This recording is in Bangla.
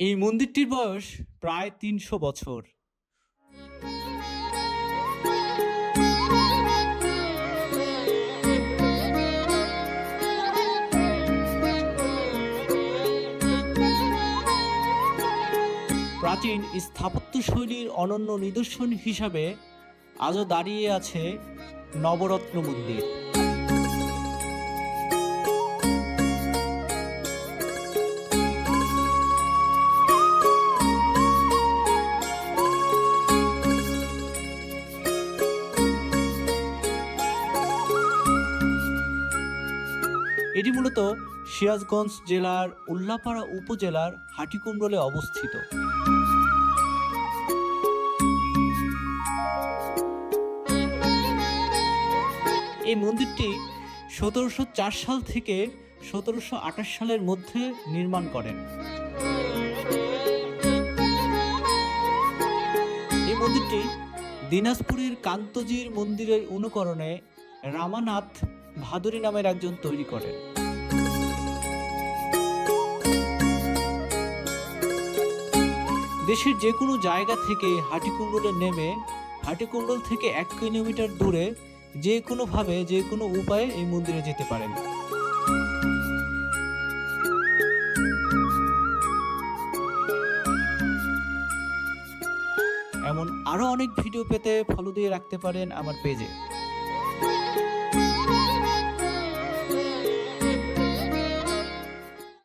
এই মন্দিরটির বয়স প্রায় তিনশো বছর। প্রাচীন স্থাপত্যশৈলীর অনন্য নিদর্শন হিসাবে আজও দাঁড়িয়ে আছে নবরত্ন মন্দির। এটি মূলত সিরাজগঞ্জ জেলার উল্লাপাড়া উপজেলার হাটিকুমরলে অবস্থিত। এই মন্দিরটি সতেরোশো চার সাল থেকে সতেরোশো আঠাশ সালের মধ্যে নির্মাণ করেন। এই মন্দিরটি দিনাজপুরের কান্তজির মন্দিরের অনুকরণে রামানাথ ভাদুরী নামের একজন তৈরি করেন। দেশের যে কোনো জায়গা থেকে হাটিকুণ্ডলে নেমে, হাটিকুণ্ডল থেকে এক কিলোমিটার দূরে যে কোনোভাবে যে কোনো উপায়ে এই মন্দিরে যেতে পারেন। এমন আরও অনেক ভিডিও পেতে ফলো দিয়ে রাখতে পারেন আমার পেজে